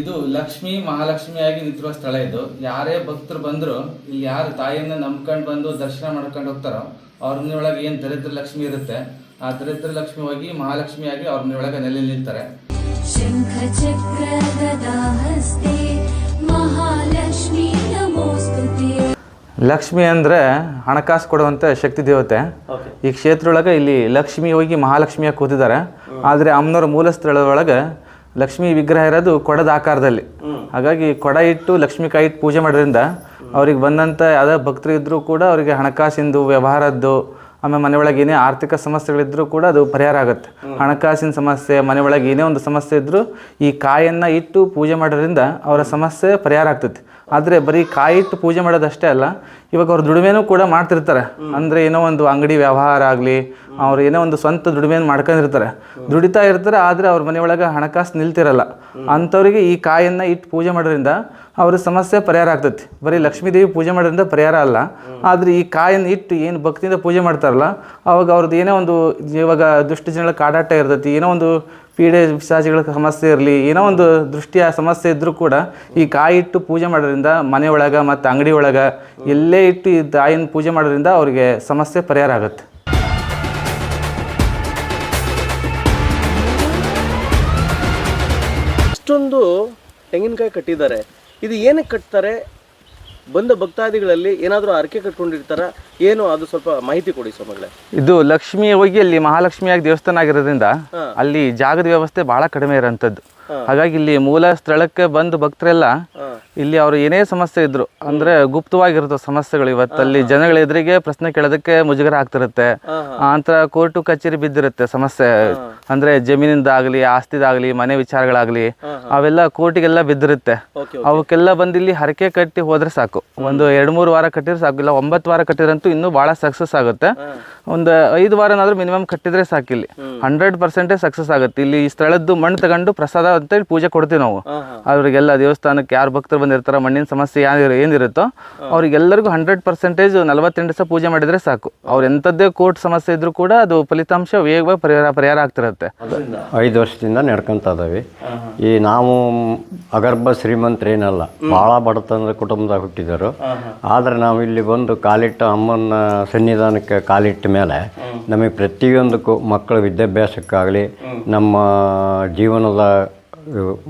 ಇದು ಲಕ್ಷ್ಮಿ ಮಹಾಲಕ್ಷ್ಮಿಯಾಗಿ ನಿಂತಿರುವ ಸ್ಥಳ ಇದು. ಯಾರೇ ಭಕ್ತರು ಬಂದ್ರು ಇಲ್ಲಿ ಯಾರು ತಾಯಿಯನ್ನು ನಂಬ್ಕೊಂಡು ಬಂದು ದರ್ಶನ ಮಾಡ್ಕೊಂಡು ಹೋಗ್ತಾರೋ ಅವ್ರ ಒಳಗೆ ಏನು ದರಿದ್ರ ಲಕ್ಷ್ಮಿ ಇರುತ್ತೆ ಆ ದರಿದ್ರ ಲಕ್ಷ್ಮಿ ಹೋಗಿ ಮಹಾಲಕ್ಷ್ಮಿಯಾಗಿ ಅವ್ರ ಮನೆಯೊಳಗೆ ನೆಲೆ ನಿಲ್ತಾರೆ. ಲಕ್ಷ್ಮಿ ಅಂದ್ರೆ ಹಣಕಾಸು ಕೊಡುವಂಥ ಶಕ್ತಿ ದೇವತೆ. ಈ ಕ್ಷೇತ್ರ ಒಳಗೆ ಇಲ್ಲಿ ಲಕ್ಷ್ಮಿ ಹೋಗಿ ಮಹಾಲಕ್ಷ್ಮಿಯಾಗಿ ಕೂತಿದ್ದಾರೆ. ಆದರೆ ಅಮ್ಮನವ್ರ ಮೂಲ ಸ್ಥಳದೊಳಗೆ ಲಕ್ಷ್ಮಿ ವಿಗ್ರಹ ಇರೋದು ಕೊಡದ ಆಕಾರದಲ್ಲಿ. ಹಾಗಾಗಿ ಕೊಡ ಇಟ್ಟು ಲಕ್ಷ್ಮಿ ಕಾಯಿ ಇಟ್ಟು ಪೂಜೆ ಮಾಡೋದ್ರಿಂದ ಅವ್ರಿಗೆ ಬಂದಂಥ ಯಾವುದೇ ಭಕ್ತರು ಇದ್ದರೂ ಕೂಡ ಅವರಿಗೆ ಹಣಕಾಸಿಂದು ವ್ಯವಹಾರದ್ದು, ಆಮೇಲೆ ಮನೆ ಒಳಗೆ ಏನೇ ಆರ್ಥಿಕ ಸಮಸ್ಯೆಗಳಿದ್ರೂ ಕೂಡ ಅದು ಪರಿಹಾರ ಆಗುತ್ತೆ. ಹಣಕಾಸಿನ ಸಮಸ್ಯೆ ಮನೆ ಒಳಗೆ ಏನೇ ಒಂದು ಸಮಸ್ಯೆ ಇದ್ದರೂ ಈ ಕಾಯನ್ನು ಇಟ್ಟು ಪೂಜೆ ಮಾಡೋದ್ರಿಂದ ಅವರ ಸಮಸ್ಯೆ ಪರಿಹಾರ ಆಗ್ತೈತಿ. ಆದರೆ ಬರೀ ಕಾಯಿಟ್ಟು ಪೂಜೆ ಮಾಡೋದಷ್ಟೇ ಅಲ್ಲ, ಇವಾಗ ಅವ್ರ ದುಡಿಮೆನೂ ಕೂಡ ಮಾಡ್ತಿರ್ತಾರೆ. ಅಂದರೆ ಏನೋ ಒಂದು ಅಂಗಡಿ ವ್ಯವಹಾರ ಆಗಲಿ, ಅವ್ರು ಏನೋ ಒಂದು ಸ್ವಂತ ದುಡಿಮೆಯನ್ನು ಮಾಡ್ಕೊಂಡಿರ್ತಾರೆ. ದುಡಿತಾ ಇರ್ತಾರೆ, ಆದರೆ ಅವ್ರ ಮನೆಯೊಳಗೆ ಹಣಕಾಸು ನಿಲ್ತಿರಲ್ಲ. ಅಂಥವ್ರಿಗೆ ಈ ಕಾಯನ್ನು ಇಟ್ಟು ಪೂಜೆ ಮಾಡೋದ್ರಿಂದ ಅವ್ರ ಸಮಸ್ಯೆ ಪರಿಹಾರ ಆಗ್ತೈತಿ. ಬರೀ ಲಕ್ಷ್ಮೀ ದೇವಿ ಪೂಜೆ ಮಾಡೋದ್ರಿಂದ ಪರಿಹಾರ ಅಲ್ಲ. ಆದರೆ ಈ ಕಾಯನ್ನು ಇಟ್ಟು ಏನು ಭಕ್ತಿಯಿಂದ ಪೂಜೆ ಮಾಡ್ತಾರಲ್ಲ, ಅವಾಗ ಅವ್ರದ್ದು ಏನೋ ಒಂದು ಇವಾಗ ದುಷ್ಟ ಜನಗಳ ಕಾಡಾಟ ಇರ್ತೈತಿ, ಏನೋ ಒಂದು ಪೀಡೆ ಪಿಶಾಚಿಗಳ ಸಮಸ್ಯೆ ಇರಲಿ, ಏನೋ ಒಂದು ದೃಷ್ಟಿಯ ಸಮಸ್ಯೆ ಇದ್ದರೂ ಕೂಡ ಈ ಕಾಯಿ ಇಟ್ಟು ಪೂಜೆ ಮಾಡೋದ್ರಿಂದ ಮನೆ ಒಳಗೆ ಮತ್ತು ಅಂಗಡಿ ಒಳಗೆ ಎಲ್ಲೇ ಇಟ್ಟು ಈ ತಾಯಿನ ಪೂಜೆ ಮಾಡೋದ್ರಿಂದ ಅವರಿಗೆ ಸಮಸ್ಯೆ ಪರಿಹಾರ ಆಗುತ್ತೆ. ಇಷ್ಟೊಂದು ತೆಂಗಿನಕಾಯಿ ಕಟ್ಟಿದ್ದಾರೆ. ಇದು ಏನಕ್ಕೆ ಕಟ್ತಾರೆ? ಬಂದ ಭಕ್ತಾದಿಗಳಲ್ಲಿ ಏನಾದರೂ ಅರಕೆ ಕಟ್ಕೊಂಡಿರ್ತಾರ ಏನು ಅದು ಸ್ವಲ್ಪ ಮಾಹಿತಿ ಕೊಡಿ ಸ್ವಾಮಿಗಳೇ. ಇದು ಲಕ್ಷ್ಮಿ ಹೋಗಿ ಅಲ್ಲಿ ಮಹಾಲಕ್ಷ್ಮಿಯಾಗಿ ದೇವಸ್ಥಾನ ಆಗಿರೋದ್ರಿಂದ ಅಲ್ಲಿ ಜಾಗದ ವ್ಯವಸ್ಥೆ ಬಹಳ ಕಡಿಮೆ ಇರೋಂಥದ್ದು. ಹಾಗಾಗಿ ಇಲ್ಲಿ ಮೂಲ ಸ್ಥಳಕ್ಕೆ ಬಂದು ಭಕ್ತರೆಲ್ಲ ಇಲ್ಲಿ ಅವರು ಏನೇ ಸಮಸ್ಯೆ ಇದ್ರು ಅಂದ್ರೆ ಗುಪ್ತವಾಗಿರುತ್ತೆ ಸಮಸ್ಯೆಗಳು ಇವತ್ತಲ್ಲಿ ಜನಗಳ ಎದುರಿಗೆ ಪ್ರಶ್ನೆ ಕೇಳೋದಕ್ಕೆ ಮುಜುಗರ ಆಗ್ತಿರುತ್ತೆ. ಆಂತರ ಕೋರ್ಟು ಕಚೇರಿ ಬಿದ್ದಿರುತ್ತೆ ಸಮಸ್ಯೆ. ಅಂದ್ರೆ ಜಮೀನಿಂದಾಗ್ಲಿ ಆಸ್ತಿದಾಗ್ಲಿ ಮನೆ ವಿಚಾರಗಳಾಗ್ಲಿ ಅವೆಲ್ಲ ಕೋರ್ಟಿಗೆಲ್ಲ ಬಿದ್ದಿರುತ್ತೆ. ಅವಕ್ಕೆಲ್ಲ ಬಂದು ಇಲ್ಲಿ ಹರಕೆ ಕಟ್ಟಿ ಹೋದ್ರೆ ಸಾಕು. ಒಂದು ಎರಡು ಮೂರು ವಾರ ಕಟ್ಟಿದ್ರೆ ಸಾಕು ಇಲ್ಲ ಒಂಬತ್ತು ವಾರ ಕಟ್ಟಿದ್ರಂತೂ ಇನ್ನೂ ಬಹಳ ಸಕ್ಸಸ್ ಆಗುತ್ತೆ. ಒಂದು ಐದು ವಾರನಾದ್ರೂ ಮಿನಿಮಮ್ ಕಟ್ಟಿದ್ರೆ ಸಾಕು ಇಲ್ಲಿ. ಹಂಡ್ರೆಡ್ ಪರ್ಸೆಂಟೇ ಸಕ್ಸಸ್ ಆಗುತ್ತೆ. ಇಲ್ಲಿ ಈ ಸ್ಥಳದ್ದು ಮಣ್ಣು ತಗೊಂಡು ಪ್ರಸಾದ ಅಂತೇಳಿ ಪೂಜೆ ಕೊಡ್ತೀವಿ ನಾವು. ಅವ್ರಿಗೆಲ್ಲ ದೇವಸ್ಥಾನಕ್ಕೆ ಯಾರು ಭಕ್ತರು ಬಂದಿರ್ತಾರೋ ಮಣ್ಣಿನ ಸಮಸ್ಯೆ ಯಾರು ಏನಿರುತ್ತೋ ಅವ್ರಿಗೆಲ್ಲರಿಗೂ ಹಂಡ್ರೆಡ್ ಪರ್ಸೆಂಟೇಜ್ ನಲವತ್ತೆಂಟು ದಿವಸ ಪೂಜೆ ಮಾಡಿದ್ರೆ ಸಾಕು. ಅವ್ರು ಎಂಥದ್ದೇ ಕೋರ್ಟ್ ಸಮಸ್ಯೆ ಇದ್ರೂ ಕೂಡ ಅದು ಫಲಿತಾಂಶ ವೇಗವಾಗಿ ಪರಿಹಾರ ಪರಿಹಾರ ಆಗ್ತಿರುತ್ತೆ. ಐದು ವರ್ಷದಿಂದ ನಡ್ಕೊಂತ ಇದಾವೆ. ಈ ನಾವು ಅಗರ್ಭ ಶ್ರೀಮಂತರೇನಲ್ಲ ಭಾಳ ಬಡತನದ ಕುಟುಂಬದಾಗ ಹುಟ್ಟಿದರು. ಆದರೆ ನಾವು ಇಲ್ಲಿ ಬಂದು ಕಾಲಿಟ್ಟ ಅಮ್ಮನ ಸನ್ನಿಧಾನಕ್ಕೆ ಕಾಲಿಟ್ಟ ಮೇಲೆ ನಮಗೆ ಪ್ರತಿಯೊಂದಕ್ಕೂ ಮಕ್ಕಳ ವಿದ್ಯಾಭ್ಯಾಸಕ್ಕಾಗಲಿ ನಮ್ಮ ಜೀವನದ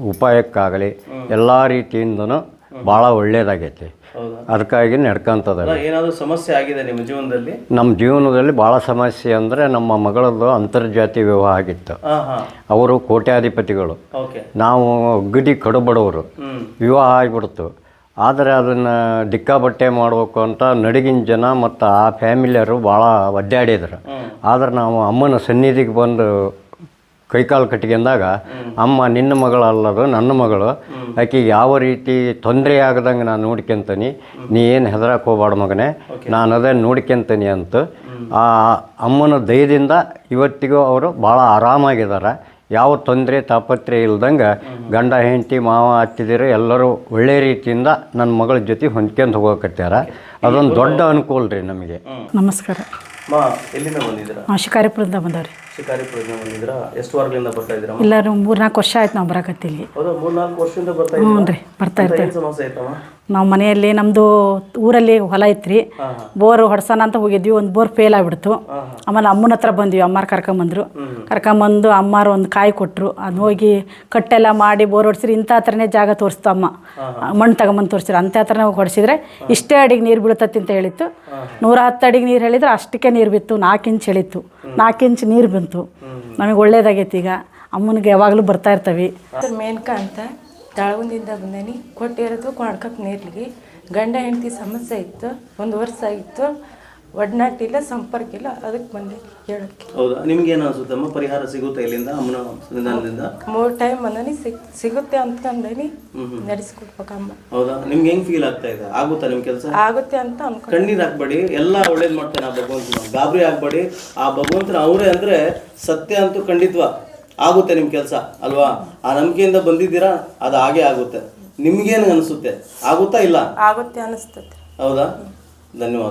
ಉಪಾಯಕ್ಕಾಗಲಿ ಎಲ್ಲ ರೀತಿಯಿಂದನೂ ಭಾಳ ಒಳ್ಳೇದಾಗೈತಿ. ಅದಕ್ಕಾಗಿ ನಡ್ಕೊಂತದ ಏನಾದರೂ ಸಮಸ್ಯೆ ಆಗಿದೆ ನಿಮ್ಮ ಜೀವನದಲ್ಲಿ? ನಮ್ಮ ಜೀವನದಲ್ಲಿ ಭಾಳ ಸಮಸ್ಯೆ ಅಂದರೆ ನಮ್ಮ ಮಗಳದ್ದು ಅಂತರ್ಜಾತಿ ವಿವಾಹ ಆಗಿತ್ತು. ಅವರು ಕೋಟ್ಯಾಧಿಪತಿಗಳು. ನಾವು ಅಗದಿ ಕಡುಬಡವರು. ವಿವಾಹ ಆಗಿಬಿಡ್ತು. ಆದರೆ ಅದನ್ನು ದಿಕ್ಕಾಬಟ್ಟೆ ಮಾಡಬೇಕು ಅಂತ ನಡಗಿನ ಜನ ಮತ್ತು ಆ ಫ್ಯಾಮಿಲಿಯರು ಭಾಳ ಒದ್ದಾಡಿದ್ರು. ಆದ್ರೆ ನಾವು ಅಮ್ಮನ ಸನ್ನಿಧಿಗೆ ಬಂದು ಕೈಕಾಲು ಕಟ್ಕೊಂಡಾಗ ಅಮ್ಮ ನಿನ್ನ ಮಗಳಲ್ಲದು ನನ್ನ ಮಗಳು. ಆಕೆ ಯಾವ ರೀತಿ ತೊಂದರೆ ಆಗದಂಗೆ ನಾನು ನೋಡ್ಕೊಂತೀನಿ ನೀ ಏನು ಹೆದರಕ್ಕೆ ಹೋಗ್ಬಾರ್ದು ಮಗನೇ. ನಾನು ಅದನ್ನು ನೋಡ್ಕೊಂತೀನಿ ಅಂತ. ಆ ಅಮ್ಮನ ದಯದಿಂದ ಇವತ್ತಿಗೂ ಅವರು ಭಾಳ ಆರಾಮಾಗಿದ್ದಾರೆ ಯಾವ ತೊಂದರೆ ತಾಪತ್ರೆ ಇಲ್ದಂಗೆ ಗಂಡ ಹೆಂಡತಿ ಮಾವ ಹತ್ತಿದಿರು ಎಲ್ಲರೂ ಒಳ್ಳೆ ರೀತಿಯಿಂದ ನನ್ನ ಮಗಳ ಜೊತೆ ಹೊಂದ್ಕೊಂಡು ಹೋಗೋಕತ್ಯಾರ. ಅದೊಂದು ದೊಡ್ಡ ಅನುಕೂಲ ರೀ ನಮಗೆ ನಮಸ್ಕಾರ. ಮಾ ಎಲ್ಲಿಂದ ಬಂದಿದ್ದೀರಾ? ನಾವು ಶಿಕಾರಿಪುರದಿಂದ ಬಂದವ್ರಿ. ಶಿಕಾರಿಪುರದಿಂದ ಬಂದಿದ್ದೀರಾ? ಎಷ್ಟು ವಾರಗಳಿಂದ ಬರ್ತಾ ಇದ್ದೀರಾ ಎಲ್ಲರೂ ಮೂರ್ನಾಲ್ಕು ವರ್ಷ ಆಯ್ತು ನಾವು ಬರಕತ್ತಿ ಇಲ್ಲಿ ಹೌದಾ ಮೂರ್ನಾಲ್ಕು ವರ್ಷದಿಂದ ಬರ್ತಾ ಹ್ಞೂ ರೀ ಬರ್ತಾ ಇರ್ತೀವಿ. ಸಮಸ್ಯೆ ಆಯ್ತಮ್ಮ? ನಾವು ಮನೆಯಲ್ಲಿ ನಮ್ಮದು ಊರಲ್ಲಿ ಹೊಲ ಐತ್ರಿ. ಬೋರ್ ಹೊಡ್ಸೋಣ ಅಂತ ಹೋಗಿದ್ವಿ ಒಂದು ಬೋರ್ ಫೇಲ್ ಆಗಿಬಿಡ್ತು. ಆಮೇಲೆ ಅಮ್ಮನ ಹತ್ರ ಬಂದ್ವಿ ಅಮ್ಮಾರು ಕರ್ಕೊಂಬಂದ್ರು ಕರ್ಕೊಂಬಂದು ಅಮ್ಮಾರು ಒಂದು ಕಾಯಿ ಕೊಟ್ಟರು ಅದು ಹೋಗಿ ಕಟ್ಟೆಲ್ಲ ಮಾಡಿ ಬೋರ್ ಹೊಡ್ಸಿರಿ ಇಂಥ ಹತ್ರನೇ ಜಾಗ ತೋರಿಸ್ತು ಅಮ್ಮ. ಮಣ್ಣು ತಗೊಂಬಂದು ತೋರಿಸಿರು ಅಂಥ ಹತ್ರನೇ ಹೋಗಿ ಹೊಡ್ಸಿದ್ರೆ ಇಷ್ಟೇ ಅಡಿಗೆ ನೀರು ಬೀಳ್ತತಿ ಅಂತ ಹೇಳಿತ್ತು. ನೂರ ಹತ್ತು ಅಡಿಗೆ ನೀರು ಹೇಳಿದ್ರೆ ಅಷ್ಟಕ್ಕೆ ನೀರು ಬಿತ್ತು ನಾಲ್ಕು ಇಂಚ್ ಹೇಳಿತ್ತು. ನಾಲ್ಕು ಇಂಚ್ ನೀರು ಬಂತು. ನಮಗೆ ಒಳ್ಳೇದಾಗೈತಿ ಈಗ. ಅಮ್ಮನಿಗೆ ಯಾವಾಗಲೂ ಬರ್ತಾ ಇರ್ತವೆ. ಮೇನಕಾ ಅಂತ? ತಾಳಗುಂದಿಂದ ಬಂದೇನಿ. ಕೊಟ್ಟಿರೋದು ಕೊಡ್ಕಪ್ ನೀರ್ಲಿಗೆ. ಗಂಡ ಹೆಂಡತಿ ಸಮಸ್ಯೆ ಇತ್ತು ಒಂದು ವರ್ಷ ಆಗಿತ್ತು. ಒಡನಾಟಿಲ್ಲ ಸಂಪರ್ಕ ಇಲ್ಲ ಅದಕ್ಕೆ ಬಂದೆ ಹೇಳಕ್ಕೆ ಹೌದಾ? ನಿಮ್ಗೆ ಏನು ಅನ್ಸುತ್ತಮ್ಮ ಪರಿಹಾರ ಸಿಗುತ್ತೆ ಇಲ್ಲಿಂದ ಅಮ್ಮನ ಸನ್ನಿಧಾನದಿಂದ ಮೂರು ಟೈಮ್ ಬಂದನಿ ಸಿಗ್ ಸಿಗುತ್ತೆ ಅಂದ್ಕೊಂಡೇನಿ ನಡೆಸ್ಕೊಡ್ಬೇಕಮ್ಮ ಹೌದಾ? ನಿಮ್ಗೆ ಹೆಂಗ್ ಫೀಲ್ ಆಗ್ತಾ ಇದೆ? ಆಗುತ್ತಾ ನಿಮ್ ಕೆಲಸ? ಆಗುತ್ತೆ ಅಂತ ಅನ್ಕೊಂಡು. ಕಣ್ಣೀರ್ ಹಾಕ್ಬೇಡಿ. ಎಲ್ಲ ಒಳ್ಳೇದ್ ಮಾಡ್ತಾನೆ ಆ ಭಗವಂತನ. ಗಾಬರಿ ಆಗ್ಬೇಡಿ. ಆ ಭಗವಂತನ ಅವರೇ ಅಂದ್ರೆ ಸತ್ಯ ಅಂತೂ ಖಂಡಿತ್ವ. ಆಗುತ್ತೆ ನಿಮ್ ಕೆಲಸ ಅಲ್ವಾ? ಆ ನಂಬಿಕೆಯಿಂದ ಬಂದಿದ್ದೀರಾ ಅದು ಹಾಗೆ ಆಗುತ್ತೆ. ನಿಮ್ಗೇನು ಅನಿಸುತ್ತೆ? ಆಗುತ್ತಾ ಇಲ್ಲ? ಆಗುತ್ತೆ ಅನಿಸ್ತದೆ. ಹೌದಾ? ಧನ್ಯವಾದ.